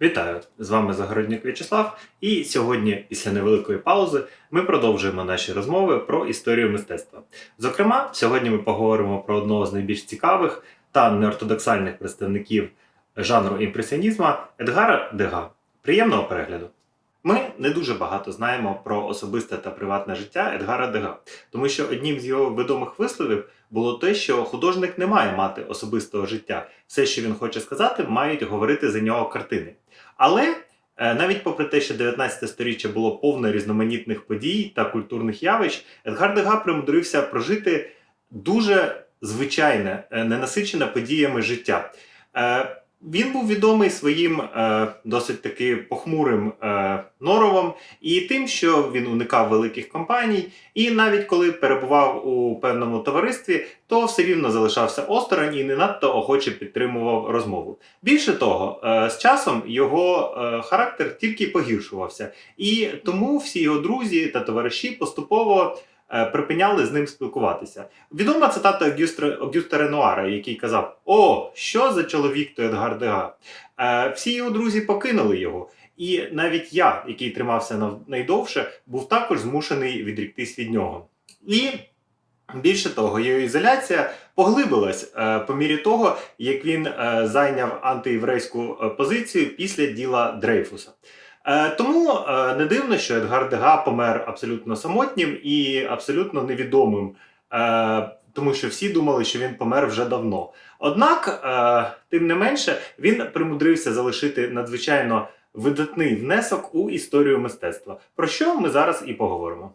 Вітаю! З вами Загородник В'ячеслав. І сьогодні, після невеликої паузи, ми продовжуємо наші розмови про історію мистецтва. Зокрема, сьогодні ми поговоримо про одного з найбільш цікавих та неортодоксальних представників жанру імпресіонізма Едгара Дега. Приємного перегляду! Ми не дуже багато знаємо про особисте та приватне життя Едгара Дега, тому що одним з його відомих висловів було те, що художник не має мати особистого життя. Все, що він хоче сказати, мають говорити за нього картини. Але е, навіть попри те, що 19 сторіччя було повне різноманітних подій та культурних явищ, Едгар Дега примудрився прожити дуже звичайне, е, ненасичене подіями життя. Він був відомий своїм е, досить таки похмурим е, норовом і тим, що він уникав великих компаній, і навіть коли перебував у певному товаристві, то все рівно залишався осторонь і не надто охоче підтримував розмову. Більше того, е, з часом його е, характер тільки погіршувався, і тому всі його друзі та товариші поступово. Е, Припиняли з ним спілкуватися. Відома цитата Огюста, Ренуара, який казав: О, що за чоловік той Едгар Дега? Е, Всі його друзі покинули його. І навіть я, який тримався найдовше, був також змушений відріктись від нього. І більше того, його ізоляція поглибилась е, по мірі того, як він е, зайняв антиєврейську е, позицію після діла Дрейфуса. Е, Тому е, не дивно, що Едгар Дега помер абсолютно самотнім і абсолютно невідомим, е, тому що всі думали, що він помер вже давно. Однак, тим не менше, він примудрився залишити надзвичайно видатний внесок у історію мистецтва, про що ми зараз і поговоримо.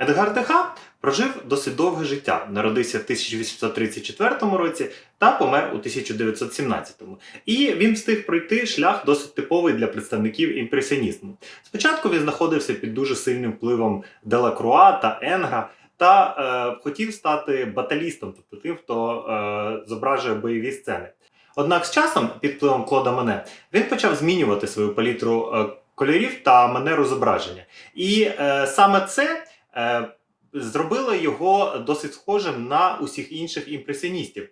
Едгар Дега прожив досить довге життя, народився в 1834 році та помер у 1917. І він встиг пройти шлях досить типовий для представників імпресіонізму. Спочатку він знаходився під дуже сильним впливом Делакруа та Енгра та е, хотів стати баталістом, тобто тим, хто е, зображує бойові сцени. Однак з часом, під впливом Клода Мене, він почав змінювати свою палітру е, кольорів та манеру зображення. І е, саме це е, зробило його досить схожим на усіх інших імпресіоністів.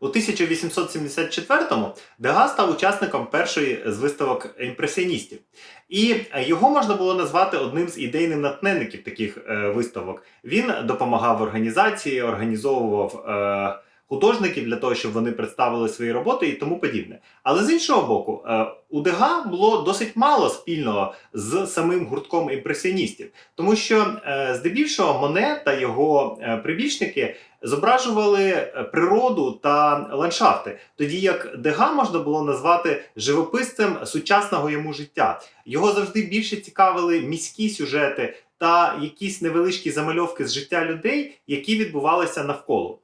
У 1874-му Дега став учасником першої з виставок імпресіоністів, і його можна було назвати одним з ідейних натхненників таких е, виставок. Він допомагав організації, організовував е, художників для того, щоб вони представили свої роботи і тому подібне. Але з іншого боку, е, у Дега було досить мало спільного з самим гуртком імпресіоністів, тому що е, здебільшого Моне та його е, прибічники зображували природу та ландшафти, тоді як Дега можна було назвати живописцем сучасного йому життя. Його завжди більше цікавили міські сюжети та якісь невеличкі замальовки з життя людей, які відбувалися навколо.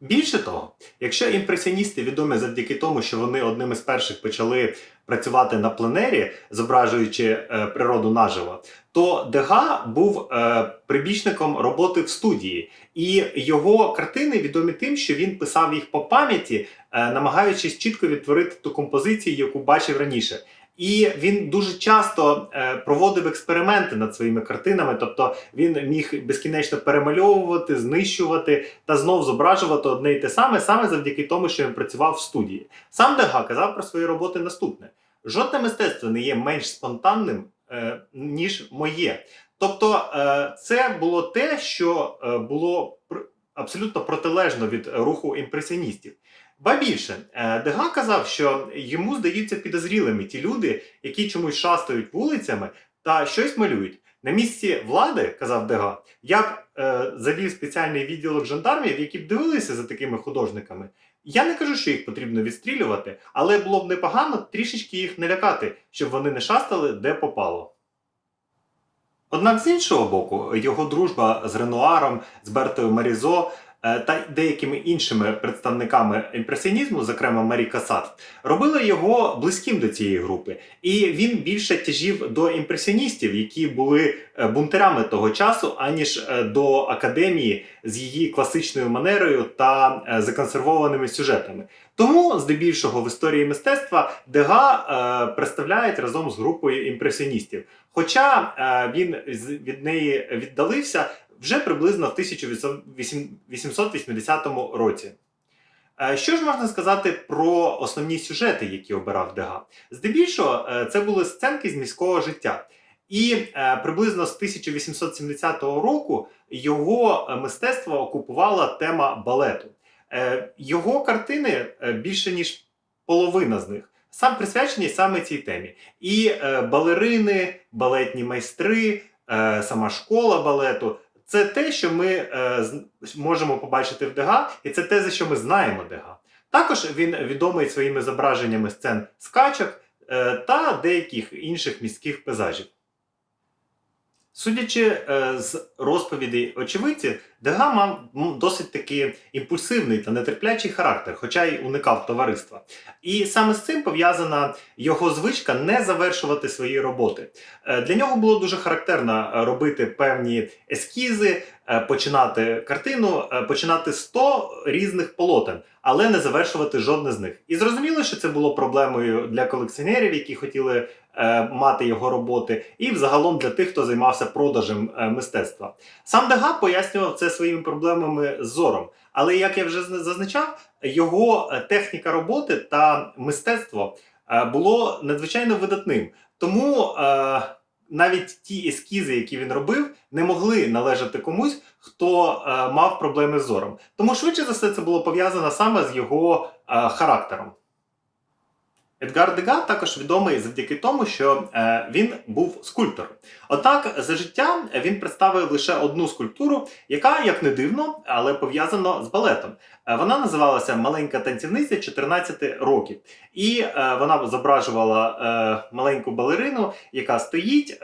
Більше того, якщо імпресіоністи відомі завдяки тому, що вони одними з перших почали працювати на пленері, зображуючи е, природу наживо, то Дега був е, прибічником роботи в студії, і його картини відомі тим, що він писав їх по пам'яті, е, намагаючись чітко відтворити ту композицію, яку бачив раніше. І він дуже часто е, проводив експерименти над своїми картинами, тобто він міг безкінечно перемальовувати, знищувати та знов зображувати одне і те саме, саме завдяки тому, що він працював в студії. Сам Дега казав про свої роботи наступне: жодне мистецтво не є менш спонтанним, е, ніж моє. Тобто, е, це було те, що було абсолютно протилежно від руху імпресіоністів. Ба більше, е, Дега казав, що йому здаються підозрілими ті люди, які чомусь шастають вулицями та щось малюють. На місці влади, казав Дега, я б е, завів спеціальний відділок жандармів, які б дивилися за такими художниками. Я не кажу, що їх потрібно відстрілювати, але було б непогано трішечки їх не лякати, щоб вони не шастали де попало. Однак з іншого боку, його дружба з Ренуаром, з Бертою Марізо та деякими іншими представниками імпресіонізму, зокрема Марі Касат, робили його близьким до цієї групи. І він більше тяжів до імпресіоністів, які були е, бунтарями того часу, аніж е, до академії з її класичною манерою та е, законсервованими сюжетами. Тому, здебільшого, в історії мистецтва Дега е, представляють разом з групою імпресіоністів. Хоча е, він від неї віддалився вже приблизно в 1880 році. Е, Що ж можна сказати про основні сюжети, які обирав Дега? Здебільшого е, це були сценки з міського життя. І е, приблизно з 1870 року його мистецтво окупувала тема балету. Його картини більше ніж половина з них сам присвячені саме цій темі. І балерини, балетні майстри, сама школа балету це те, що ми е, можемо побачити в Дега, і це те, за що ми знаємо Дега. Також він відомий своїми зображеннями сцен скачок е, та деяких інших міських пейзажів. Судячи е, з розповідей очевидців, Дега мав досить таки імпульсивний та нетерплячий характер, хоча й уникав товариства. І саме з цим пов'язана його звичка не завершувати свої роботи. Е, Для нього було дуже характерно е, робити певні ескізи, починати картину, починати 100 різних полотен, але не завершувати жодне з них. І зрозуміло, що це було проблемою для колекціонерів, які хотіли мати його роботи, і взагалом для тих, хто займався продажем е, мистецтва. Сам Дега пояснював це своїми проблемами з зором. Але як я вже зазначав, його е, техніка роботи та мистецтво е, було надзвичайно видатним. Тому е, навіть ті ескізи, які він робив, не могли належати комусь, хто е, мав проблеми з зором. Тому швидше за все це було пов'язано саме з його е, характером. Едгар Дега також відомий завдяки тому, що е, він був скульптор. Однак за життя він представив лише одну скульптуру, яка, як не дивно, але пов'язана з балетом. Е, Вона називалася Маленька танцівниця 14 років, і е, вона зображувала е, маленьку балерину, яка стоїть.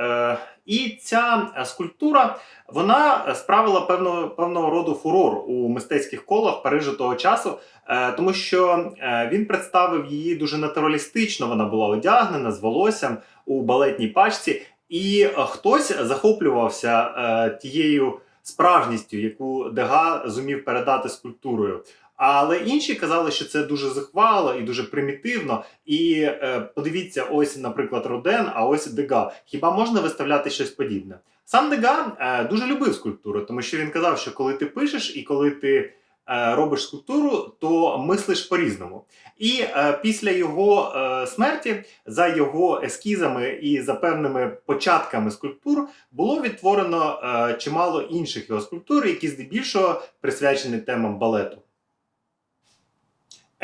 Е, і ця е, скульптура вона справила певного, певного роду фурор у мистецьких колах Парижу того часу, е, тому що е, він представив її дуже натуралістично. Вона була одягнена з волоссям у балетній пачці, і е, хтось захоплювався е, тією справжністю, яку Дега зумів передати скульптурою. Але інші казали, що це дуже захвало і дуже примітивно. І е, подивіться, ось, наприклад, Роден, а ось Дега. Хіба можна виставляти щось подібне? Сам Дега е, дуже любив скульптуру, тому що він казав, що коли ти пишеш і коли ти е, робиш скульптуру, то мислиш по-різному. І е, після його е, смерті, за його ескізами і за певними початками скульптур, було відтворено е, чимало інших його скульптур, які здебільшого присвячені темам балету.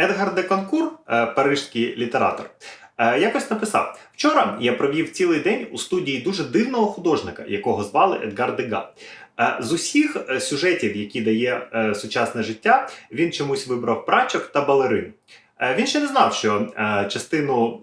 Едгар де Конкур, е, парижський літератор, е, якось написав: Вчора я провів цілий день у студії дуже дивного художника, якого звали Едгар Дега. Е, З усіх сюжетів, які дає сучасне життя, він чомусь вибрав прачок та балерин. Він ще не знав, що частину,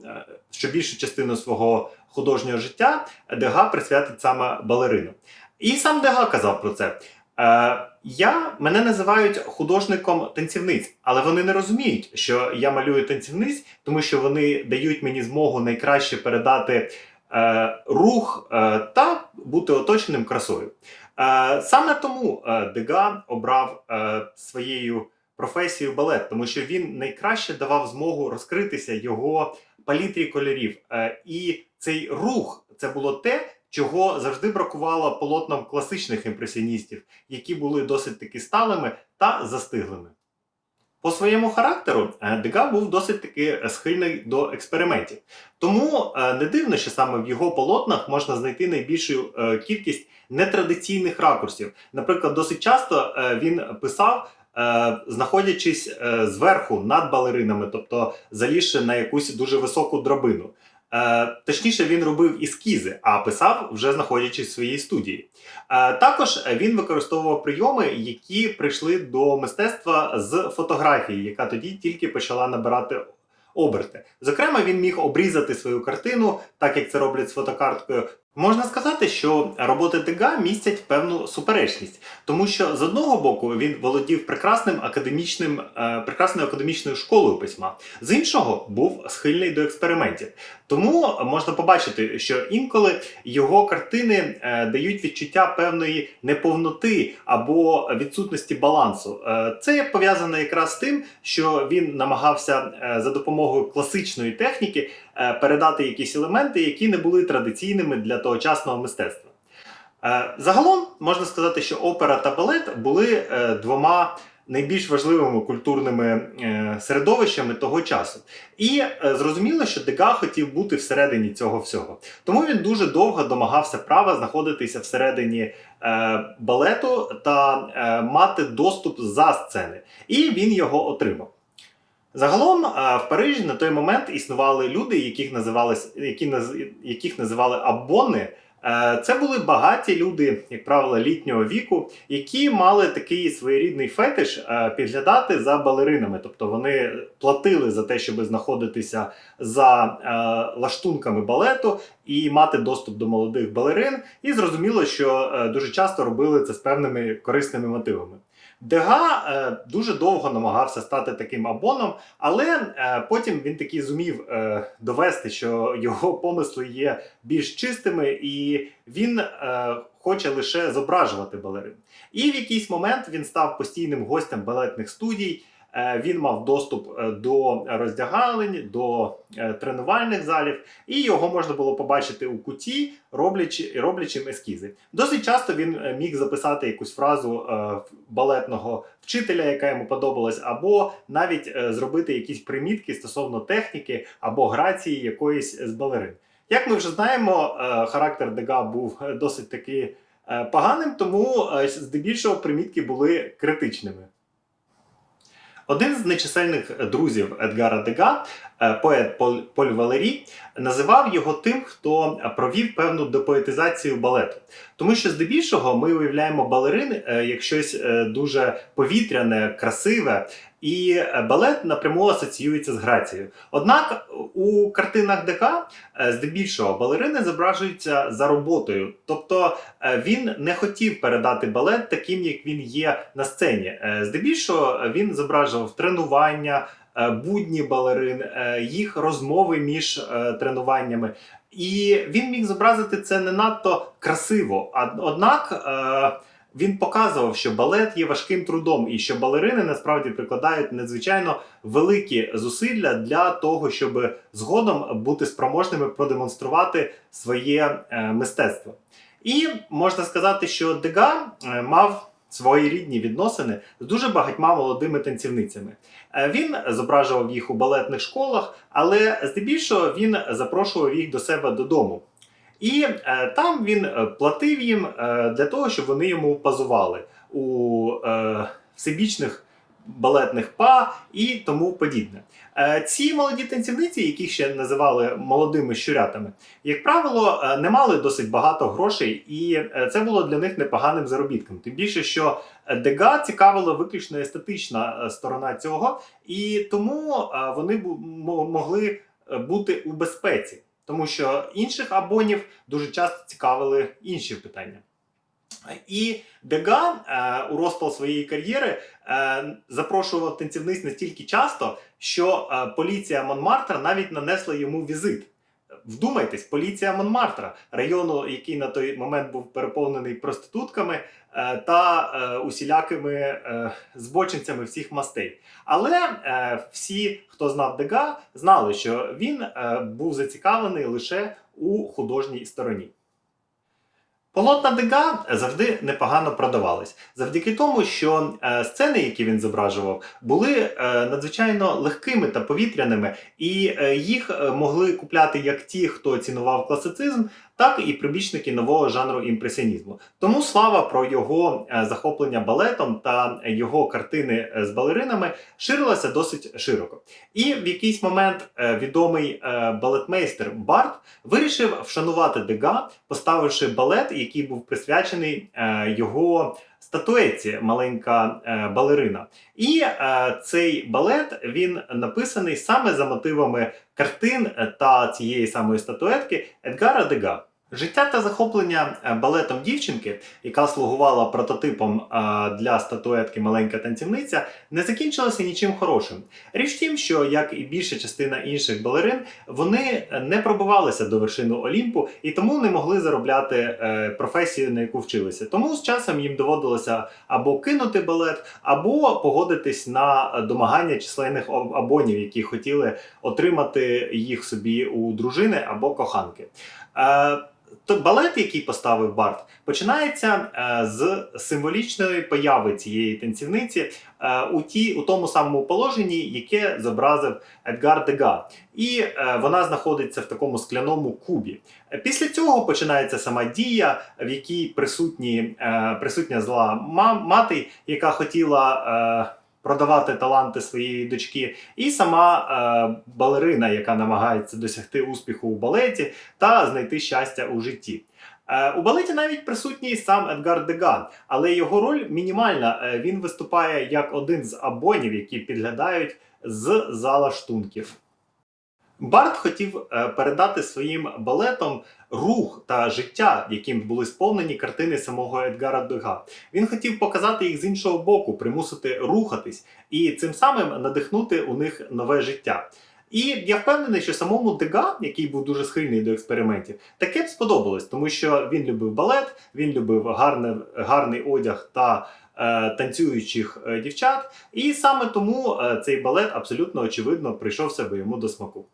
що більшу частину свого художнього життя Дега присвятить саме балерину. І сам Дега казав про це. Е, я мене називають художником танцівниць, але вони не розуміють, що я малюю танцівниць, тому що вони дають мені змогу найкраще передати е, рух е, та бути оточеним красою. Е, саме тому е, Дега обрав е, своєю професією балет, тому що він найкраще давав змогу розкритися його палітрі кольорів. Е, і цей рух це було те, чого завжди бракувало полотнам класичних імпресіоністів, які були досить таки сталими та застиглими. По своєму характеру е, Дега був досить таки схильний до експериментів. Тому е, не дивно, що саме в його полотнах можна знайти найбільшу е, кількість нетрадиційних ракурсів. Наприклад, досить часто е, він писав. е, Знаходячись е, зверху над балеринами, тобто залізши на якусь дуже високу драбину. Е, Точніше, він робив ескізи, а писав вже знаходячись в своїй студії. Е, Також він використовував прийоми, які прийшли до мистецтва з фотографії, яка тоді тільки почала набирати оберти. Зокрема, він міг обрізати свою картину, так як це роблять з фотокарткою. Можна сказати, що роботи Дега містять певну суперечність, тому що з одного боку він володів прекрасним академічним, е, прекрасною академічною школою письма, з іншого був схильний до експериментів. Тому можна побачити, що інколи його картини е, дають відчуття певної неповноти або відсутності балансу. Е, це пов'язано якраз з тим, що він намагався е, за допомогою класичної техніки передати якісь елементи, які не були традиційними для тогочасного мистецтва. Е, Загалом можна сказати, що опера та балет були е, двома найбільш важливими культурними е, середовищами того часу. І е, зрозуміло, що Дега хотів бути всередині цього всього. Тому він дуже довго домагався права знаходитися всередині е, балету та е, мати доступ за сцени. І він його отримав. Загалом в Парижі на той момент існували люди, яких називали, які, яких називали абони. Е, Це були багаті люди, як правило, літнього віку, які мали такий своєрідний фетиш е, підглядати за балеринами. Тобто вони платили за те, щоб знаходитися за е, лаштунками балету і мати доступ до молодих балерин. І зрозуміло, що дуже часто робили це з певними корисними мотивами. Дега е, дуже довго намагався стати таким абоном, але е, потім він таки зумів е, довести, що його помисли є більш чистими, і він хоче лише зображувати балерин. І в якийсь момент він став постійним гостем балетних студій. Е, Він мав доступ е, до роздягалень, до е, тренувальних залів, і його можна було побачити у куті, роблячи, роблячи ескізи. Досить часто він міг записати якусь фразу балетного вчителя, яка йому подобалась, або навіть зробити якісь примітки стосовно техніки або грації якоїсь з балерин. Як ми вже знаємо, характер Дега був досить таки поганим, тому здебільшого примітки були критичними. Один з нечисельних друзів Едгара Дега, е, поет Поль, Валері, називав його тим, хто провів певну депоетизацію балету. Тому що здебільшого ми уявляємо балерин е, як щось е, дуже повітряне, красиве, і е, балет напряму асоціюється з грацією. Однак у картинах е, здебільшого балерини зображуються за роботою, тобто е, він не хотів передати балет таким, як він є на сцені. Е, Здебільшого він зображував тренування, е, будні балерин, е, їх розмови між е, тренуваннями. І він міг зобразити це не надто красиво. Однак е, він показував, що балет є важким трудом, і що балерини насправді прикладають надзвичайно великі зусилля для того, щоб згодом бути спроможними продемонструвати своє е, мистецтво. І можна сказати, що Дега е, мав своєрідні відносини з дуже багатьма молодими танцівницями. Е, Він зображував їх у балетних школах, але здебільшого він запрошував їх до себе додому. І е, там він е, платив їм е, для того, щоб вони йому пазували у е, всебічних балетних па і тому подібне. Е, ці молоді танцівниці, яких ще називали молодими щурятами, як правило, е, не мали досить багато грошей, і е, це було для них непоганим заробітком. Тим більше, що Дега цікавила виключно естетична сторона цього, і тому вони могли бути у безпеці, тому що інших абонів дуже часто цікавили інші питання. І Дега е, у розпал своєї кар'єри е, запрошував танцівниць настільки часто, що е, поліція Монмартра навіть нанесла йому візит. Вдумайтесь, поліція Монмартра, району, який на той момент був переповнений проститутками е, та е, усілякими е, збочинцями всіх мастей. Але е, всі, хто знав Дега, знали, що він е, був зацікавлений лише у художній стороні. Полотна Дега завжди непогано продавались. Завдяки тому, що е, сцени, які він зображував, були е, надзвичайно легкими та повітряними, і е, їх е, могли купляти як ті, хто цінував класицизм, так і прибічники нового жанру імпресіонізму. Тому слава про його е, захоплення балетом та його картини е, з балеринами ширилася досить широко. І в якийсь момент е, відомий балетмейстер Барт вирішив вшанувати Дега, поставивши балет, який був присвячений його статуетці маленька е, балерина. І е, цей балет він написаний саме за мотивами картин та цієї самої статуетки Едгара Дега. Життя та захоплення е, балетом дівчинки, яка слугувала прототипом е, для статуетки маленька танцівниця, не закінчилося нічим хорошим. Річ в тім, що як і більша частина інших балерин, вони не пробивалися до вершини Олімпу і тому не могли заробляти е, професію, на яку вчилися. Тому з часом їм доводилося або кинути балет, або погодитись на домагання численних абонів, які хотіли отримати їх собі у дружини або коханки. Е, то балет, який поставив Барт, починається е, з символічної появи цієї танцівниці е, у, ті, у тому самому положенні, яке зобразив Едгар Дега. І вона знаходиться в такому скляному кубі. Після цього починається сама дія, в якій присутні, присутня зла ма- мати, яка хотіла. Продавати таланти своєї дочки, і сама е, балерина, яка намагається досягти успіху у балеті та знайти щастя у житті. Е, у балеті навіть присутній сам Едгар Дега, але його роль мінімальна. Е, він виступає як один з абонів, які підглядають з зала штунків. Барт хотів е, передати своїм балетом рух та життя, яким були сповнені картини самого Едгара Дега. Він хотів показати їх з іншого боку, примусити рухатись і цим самим надихнути у них нове життя. І я впевнений, що самому Дега, який був дуже схильний до експериментів, таке б сподобалось, тому що він любив балет, він любив гарне, гарний одяг та е, танцюючих е, дівчат. І саме тому е, цей балет абсолютно очевидно прийшовся би йому до смаку.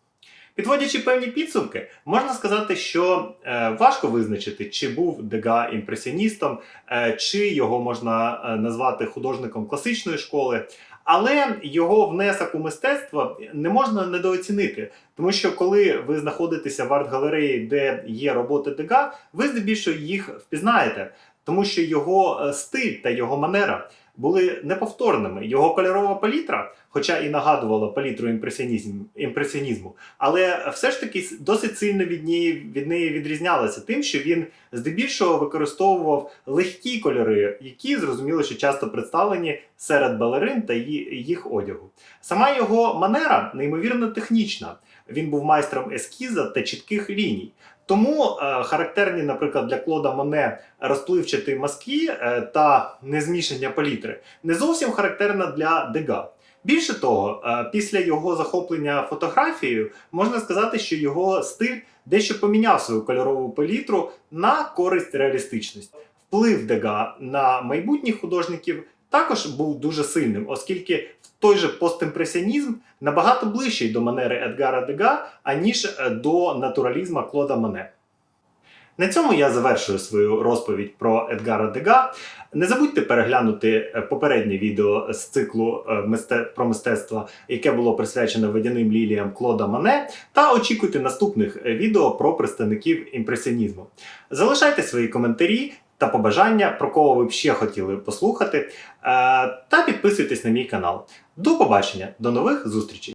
Підводячи певні підсумки, можна сказати, що е, важко визначити, чи був Дега імпресіоністом, е, чи його можна е, назвати художником класичної школи. Але його внесок у мистецтво не можна недооцінити, тому що коли ви знаходитеся в арт-галереї, де є роботи Дега, ви здебільшого їх впізнаєте, тому що його е, стиль та його манера були неповторними. Його кольорова палітра, хоча і нагадувала палітру імпресіонізму, імпресіонізму, але все ж таки досить сильно від неї, від неї відрізнялася тим, що він здебільшого використовував легкі кольори, які зрозуміло, що часто представлені серед балерин та їх одягу. Сама його манера неймовірно технічна. Він був майстром ескіза та чітких ліній. Тому е, характерні, наприклад, для Клода Моне розпливчаті мазки е, та незмішання палітри не зовсім характерна для Дега. Більше того, е, після його захоплення фотографією можна сказати, що його стиль дещо поміняв свою кольорову палітру на користь реалістичності. Вплив Дега на майбутніх художників також був дуже сильним, оскільки той же постімпресіонізм набагато ближчий до манери Едгара Дега, аніж е, до натуралізму Клода Моне. На цьому я завершую свою розповідь про Едгара Дега. Не забудьте переглянути е, попереднє відео з циклу е, про мистецтво, яке було присвячене водяним ліліям Клода Мане, та очікуйте наступних відео про представників імпресіонізму. Залишайте свої коментарі та побажання, про кого ви б ще хотіли послухати, е, та підписуйтесь на мій канал. До побачення, до нових зустрічей!